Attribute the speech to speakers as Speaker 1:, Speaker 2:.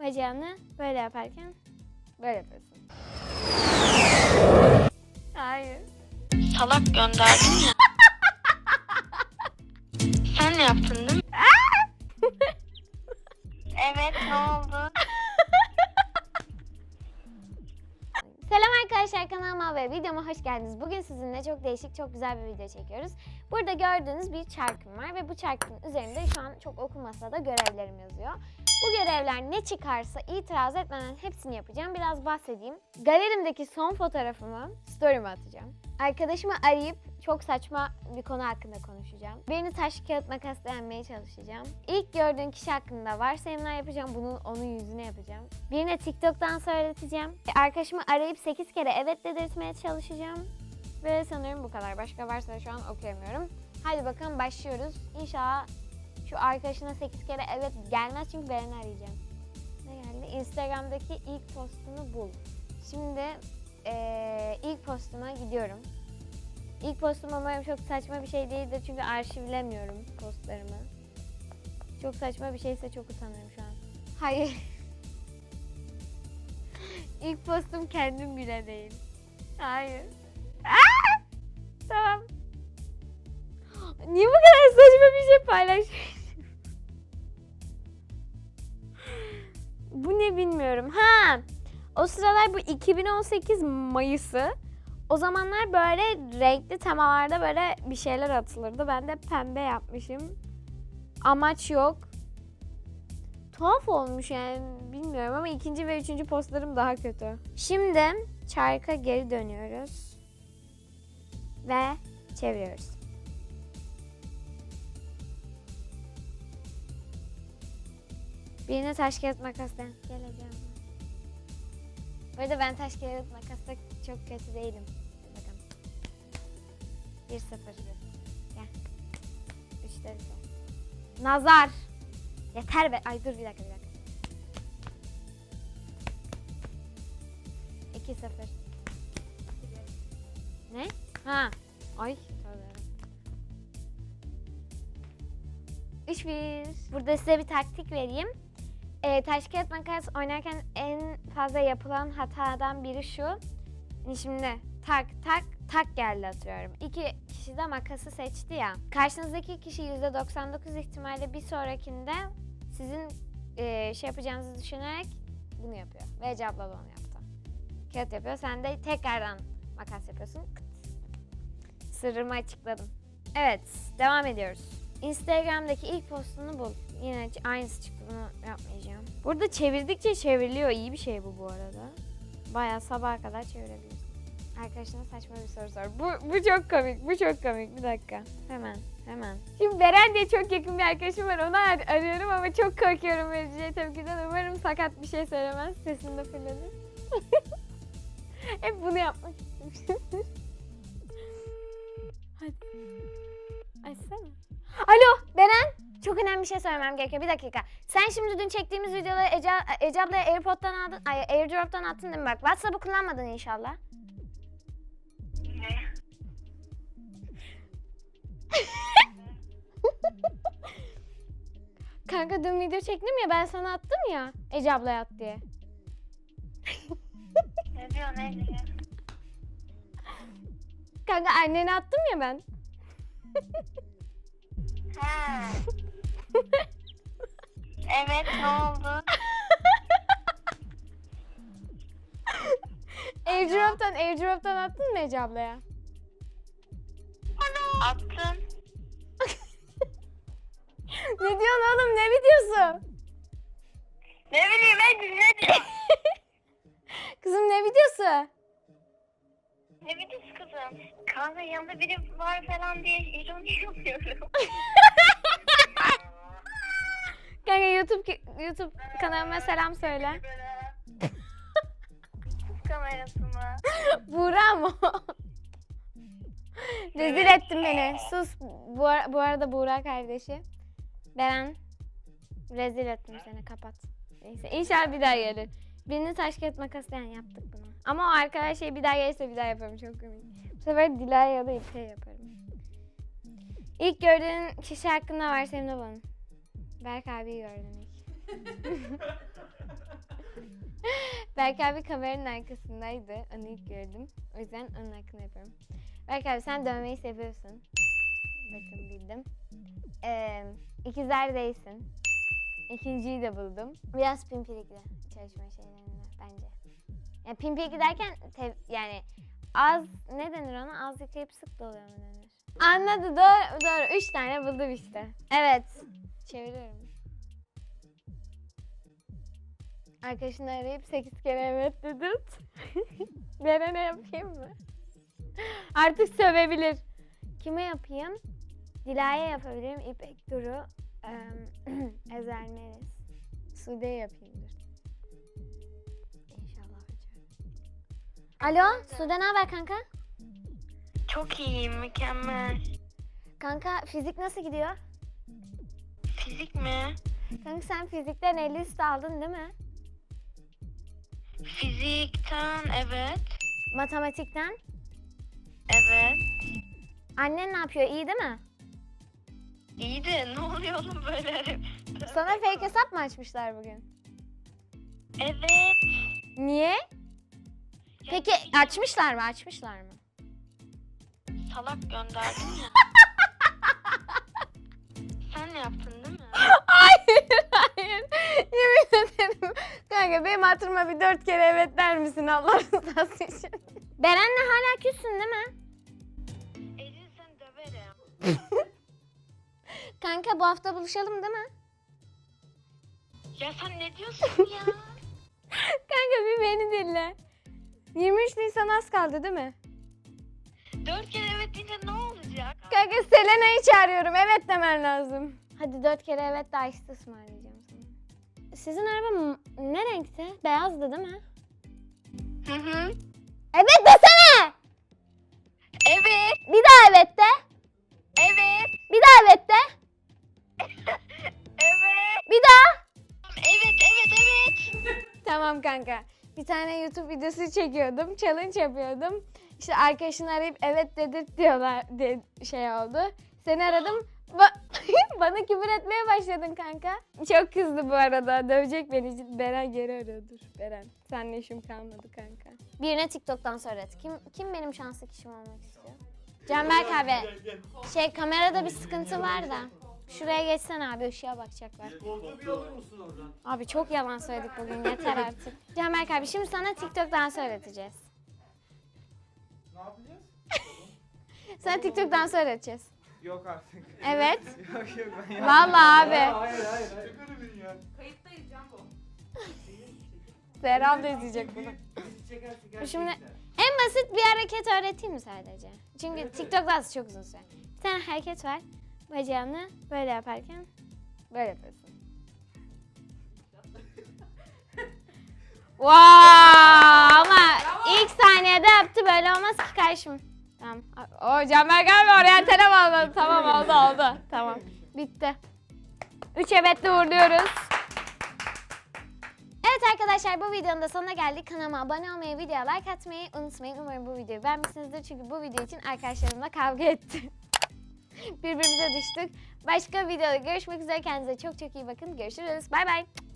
Speaker 1: bacağını böyle yaparken böyle yapıyorsun. Hayır.
Speaker 2: Salak gönderdin ya. Sen yaptın değil mi? evet ne oldu?
Speaker 1: Selam arkadaşlar kanalıma ve videoma hoş geldiniz. Bugün sizinle çok değişik, çok güzel bir video çekiyoruz. Burada gördüğünüz bir çarkım var ve bu çarkın üzerinde şu an çok okunmasa da görevlerim yazıyor. Bu görevler ne çıkarsa itiraz etmeden hepsini yapacağım. Biraz bahsedeyim. Galerimdeki son fotoğrafımı story'me atacağım. Arkadaşımı arayıp çok saçma bir konu hakkında konuşacağım. Birini taş kağıt makas yenmeye çalışacağım. İlk gördüğün kişi hakkında varsayımlar yapacağım. Bunu onun yüzüne yapacağım. Birine TikTok'tan söyleteceğim. Arkadaşımı arayıp 8 kere evet dedirtmeye çalışacağım. Ve sanırım bu kadar. Başka varsa şu an okuyamıyorum. Hadi bakalım başlıyoruz. İnşallah şu arkadaşına 8 kere evet gelmez çünkü Beren'i arayacağım. Ne geldi? Instagram'daki ilk postunu bul. Şimdi eee, ilk postuma gidiyorum. İlk postum umarım çok saçma bir şey değildir çünkü arşivlemiyorum postlarımı. Çok saçma bir şeyse çok utanıyorum şu an. Hayır. İlk postum kendim bile değil. Hayır. Aa! Tamam. Niye bu kadar saçma bir şey paylaşıyorsun? bu ne bilmiyorum. Ha. O sıralar bu 2018 Mayıs'ı. O zamanlar böyle renkli temalarda böyle bir şeyler atılırdı. Ben de pembe yapmışım. Amaç yok. Tuhaf olmuş yani bilmiyorum ama ikinci ve üçüncü postlarım daha kötü. Şimdi çarka geri dönüyoruz. Ve çeviriyoruz. Birine taş kağıt makastan geleceğim. Bu arada ben taş kağıt makasta çok kötü değilim. Hadi bakalım. 1 0 Gel. 3'te bir Nazar. Yeter be. Ay dur bir dakika bir dakika. 2 0 Ne? Ha. Ay. tövbe. 3 1 Burada size bir taktik vereyim. Ee, taş kağıt makas oynarken en fazla yapılan hatadan biri şu. Hani Şimdi tak tak tak geldi atıyorum. İki kişi de makası seçti ya. Karşınızdaki kişi %99 ihtimalle bir sonrakinde sizin e, şey yapacağınızı düşünerek bunu yapıyor. Ve Ece abla da onu yaptı. Kağıt yapıyor. Sen de tekrardan makas yapıyorsun. Kıt. Sırrımı açıkladım. Evet, devam ediyoruz. Instagram'daki ilk postunu bul. Yine aynısı çıktı bunu yapmayacağım. Burada çevirdikçe çevriliyor. İyi bir şey bu bu arada. Bayağı sabaha kadar çevirebilirsin. Arkadaşına saçma bir soru sor. Bu, bu çok komik. Bu çok komik. Bir dakika. Hemen. Hemen. Şimdi Beren diye çok yakın bir arkadaşım var. Onu ar- arıyorum ama çok korkuyorum vereceği tepkiden. Umarım sakat bir şey söylemez. Sesini de fırladı. Hep bunu yapmak şey söylemem gerekiyor. Bir dakika. Sen şimdi dün çektiğimiz videoları Ece, Ece ablaya AirPod'dan aldın, ay, AirDrop'tan attın değil mi? Bak WhatsApp'ı kullanmadın inşallah.
Speaker 2: Ne?
Speaker 1: Kanka dün video çektim ya ben sana attım ya Ece ablaya at diye.
Speaker 2: Ne diyor ne diyor?
Speaker 1: Kanka annene attım ya ben.
Speaker 2: Ha. evet ne oldu?
Speaker 1: AirDrop'tan AirDrop'tan attın mı Ece ablaya?
Speaker 2: Attın.
Speaker 1: ne diyorsun oğlum ne videosu?
Speaker 2: Ne bileyim ne diyor?
Speaker 1: Kızım ne videosu?
Speaker 2: Ne videosu kızım? Kanka yanında biri var falan diye ironi yapıyorum.
Speaker 1: YouTube YouTube kanalıma selam söyle.
Speaker 2: Kız kamerası mı?
Speaker 1: Buğra mı? Rezil ettin beni. Sus. Bu, ar- bu arada Buğra kardeşi. Beren. Rezil ettim seni. Kapat. Neyse. İnşallah bir daha gelir. Birini taş kağıt makas yani yaptık bunu. Ama o arkadaş şey bir daha gelirse bir daha yaparım. Çok komik. Bu sefer Dilay ya da İpek'e yaparım. İlk gördüğün kişi hakkında var senin de bana. Berk abiyi gördüm ilk. Berk abi kameranın arkasındaydı. Onu ilk gördüm. O yüzden onun hakkında yapıyorum. Berk abi sen dövmeyi seviyorsun. Bakın bildim. Ee, ikizler değilsin. İkinciyi de buldum. Biraz pimpirikli çalışma şeylerinde bence. Yani pimpirikli derken tev- yani az ne denir ona? Az yıkayıp sık doluyor mu denir? Anladı doğru doğru. Üç tane buldum işte. Evet. Çeviriyorum. Arkadaşını arayıp 8 kere evet dedim. Nereye ne yapayım mı? Artık sövebilir. Kime yapayım? Dila'ya yapabilirim. İpek Duru. Ezel Melis. Sude'ye yapayım dur. İnşallah açar. Alo Sude ne haber kanka?
Speaker 2: Çok iyiyim, mükemmel.
Speaker 1: Kanka fizik nasıl gidiyor?
Speaker 2: Fizik mi?
Speaker 1: Kanka sen fizikten 50 üstü aldın değil mi?
Speaker 2: Fizikten evet.
Speaker 1: Matematikten.
Speaker 2: Evet.
Speaker 1: Annen ne yapıyor? İyi değil mi?
Speaker 2: İyi de ne oluyor oğlum böyle?
Speaker 1: Sana fake hesap mı açmışlar bugün?
Speaker 2: Evet.
Speaker 1: Niye? Peki
Speaker 2: bileyim,
Speaker 1: açmışlar mı? Açmışlar mı?
Speaker 2: Salak gönderdin ya. Sen ne yaptın değil mi?
Speaker 1: Hayır, hayır. Yemin ederim. Kanka benim hatırıma bir dört kere evet der misin Allah rızası için? Beren'le hala küssün değil mi?
Speaker 2: Elin sen döverim.
Speaker 1: Kanka bu hafta buluşalım değil mi?
Speaker 2: Ya sen ne diyorsun ya?
Speaker 1: Kanka bir beni dinle. 23 Nisan az kaldı değil mi?
Speaker 2: Dört kere evet deyince ne olacak?
Speaker 1: Kanka Selena'yı çağırıyorum. Evet demen lazım. Hadi dört kere evet de Ice ısmarlayacağım sana. Sizin araba ne renkti? Beyazdı değil mi?
Speaker 2: Hı hı.
Speaker 1: Evet desene!
Speaker 2: Evet.
Speaker 1: Bir daha evet de.
Speaker 2: Evet.
Speaker 1: Bir daha evet de.
Speaker 2: Evet.
Speaker 1: Bir daha.
Speaker 2: Evet, evet, evet.
Speaker 1: Tamam kanka. Bir tane YouTube videosu çekiyordum. Challenge yapıyordum. İşte arkadaşını arayıp evet dedir diyorlar diye şey oldu. Seni aradım. Ba- Bana küfür etmeye başladın kanka. Çok kızdı bu arada. Dövecek beni. Beren geri arıyordur. Beren. Seninle işim kalmadı kanka. Birine TikTok'tan söyledi. Kim kim benim şanslı kişim olmak istiyor? Canberk abi. Şey kamerada bir sıkıntı var da. Şuraya geçsen abi ışığa bakacaklar.
Speaker 3: Koltuğu bir alır mısın oradan?
Speaker 1: Abi çok yalan söyledik bugün yeter artık. Canberk abi şimdi sana TikTok'tan söyleteceğiz.
Speaker 3: Ne yapacağız?
Speaker 1: Sana TikTok'tan söyleteceğiz.
Speaker 3: Yok artık.
Speaker 1: Evet.
Speaker 3: yok yok ben ya.
Speaker 1: Vallahi abi.
Speaker 3: Hayır hayır hayır. Çok önemli ya.
Speaker 4: Kayıttayız Can bu.
Speaker 1: Serhan da izleyecek bunu.
Speaker 3: Bizi
Speaker 1: şimdi-. En basit bir hareket öğreteyim mi sadece? Çünkü TikTok dansı çok uzun süre. Bir tane hareket var. Bacağını böyle yaparken böyle yapıyorsun. Wow, ama ilk saniyede yaptı böyle olmaz ki karşım. Tamam. O Canberk abi oryantale bağladı. Tamam oldu oldu. Tamam. Bitti. Üç evetle uğurluyoruz. Evet arkadaşlar bu videonun da sonuna geldik. Kanalıma abone olmayı, videoya like atmayı unutmayın. Umarım bu videoyu beğenmişsinizdir. Çünkü bu video için arkadaşlarımla kavga ettim. Birbirimize düştük. Başka videoda görüşmek üzere. Kendinize çok çok iyi bakın. Görüşürüz. Bay bay.